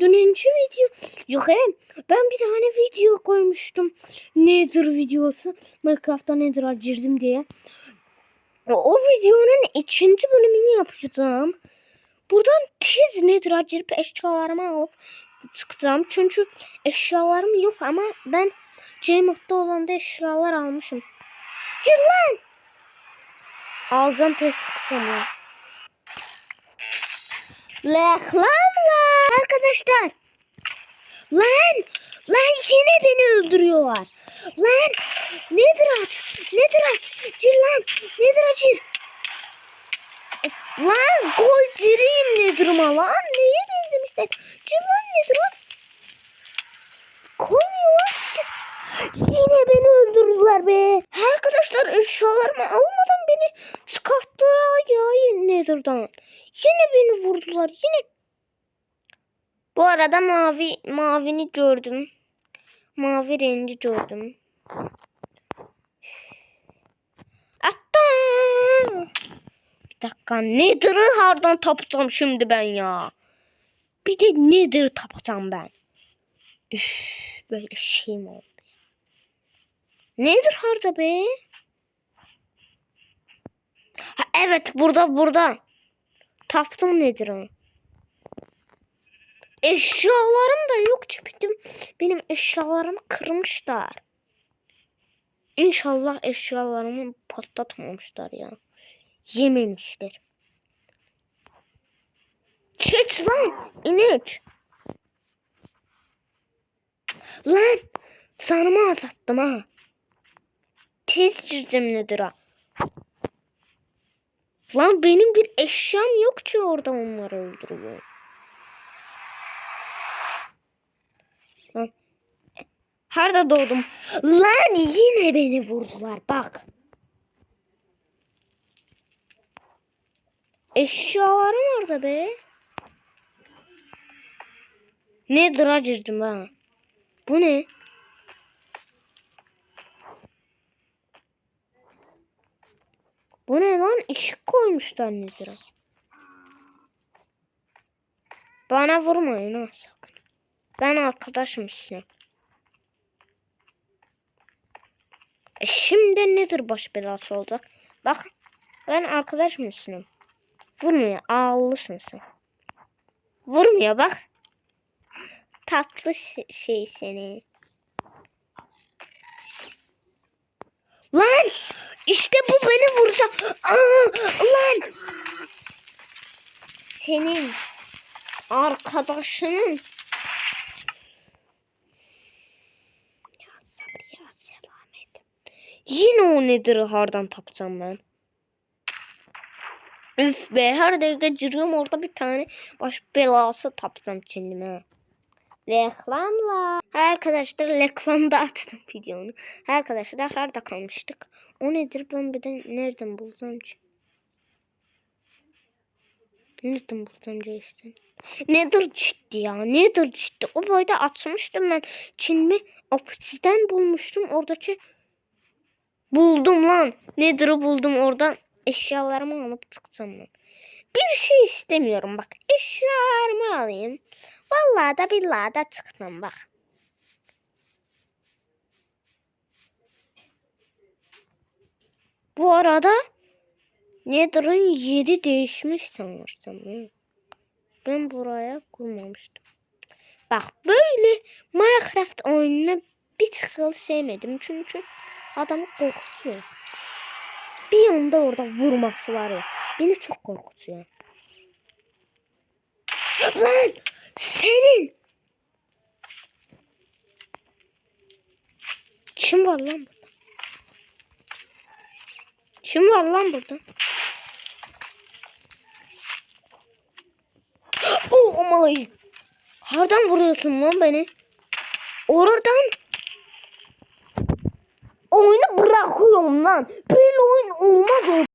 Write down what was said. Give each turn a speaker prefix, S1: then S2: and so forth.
S1: dünenci video yok hem ben bir tane video koymuştum. Nether videosu. Minecraft'ta Nether'a girdim diye. O, videonun ikinci bölümünü yapacağım. Buradan tez Nether'a girip eşyalarımı alıp çıkacağım. Çünkü eşyalarım yok ama ben C modda olanda eşyalar almışım. Gir lan! Alacağım test çıkacağım ya. Reklamla arkadaşlar. Lan lan yine beni öldürüyorlar. Lan nedir at? Nedir at? Gir lan. Nedir at gir. Lan gol gireyim nedir'ıma lan. Neye değdim işte. Gir lan nedir at? Koymuyor işte. Yine beni öldürdüler be. Arkadaşlar eşyalarımı almadan beni çıkarttılar ya nedir'dan. Yine beni vurdular yine. Bu arada mavi mavini gördüm. Mavi rengi gördüm. Hatta bir dakika Nether'ı hardan tapacağım şimdi ben ya. Bir de Nether tapacağım ben. Üf, böyle şey mi oldu? Nedir harda be? Ha, evet burada burada. Taptım nedir o? Eşyalarım da yok çıktım. Benim eşyalarımı kırmışlar. İnşallah eşyalarımı patlatmamışlar ya. Yememişler. Geç lan inek. Lan sanımı azalttım ha. Tez gireceğim nedir ha. Lan benim bir eşyam yok ki orada onları öldürüyor. Harda doğdum. Lan yine beni vurdular bak. Eşyalarım orada be. Ne girdim ha. Bu ne? Bu ne lan? Işık koymuşlar nedir? Bana vurmayın ha sakın. Ben arkadaşım size. E şimdi nedir baş belası olacak? Bak ben arkadaş mısınım? Vurmuyor. Ağlısın sen. Vurmuyor bak. Tatlı şey seni. Lan işte bu beni vuracak. Aa, lan. Senin arkadaşının ya sabır ya selamet. Yine o nedir hardan tapacağım ben. Üf be her dakika giriyorum orada bir tane baş belası tapacağım kendime. Reklamla. Arkadaşlar reklamda attım videonu. Arkadaşlar nerede kalmıştık? O nedir ben bir de nereden bulacağım ki? Nereden bulacağım işte? Nedir ciddi ya? Nedir ciddi? O boyda açmıştım ben. Çinmi ofisten bulmuştum. Oradaki buldum lan. Nedir'i buldum oradan. Eşyalarımı alıp çıkacağım ben. Bir şey istemiyorum bak. Eşyalarımı alayım. Vallahi da billahi da çıktım bak. Bu arada Nether'ın yeri değişmiş sanırsam. Ben buraya kurmamıştım. Bak böyle Minecraft oyununu bir tıkıl sevmedim. Çünkü adamı korkutuyor. Bir anda orada vurması var ya. Beni çok korkutuyor. Lan senin. Kim var lan burada? Kim var lan burada? Oh my. Nereden vuruyorsun lan beni? Oradan. Oyunu bırakıyorum lan. Böyle oyun olmaz.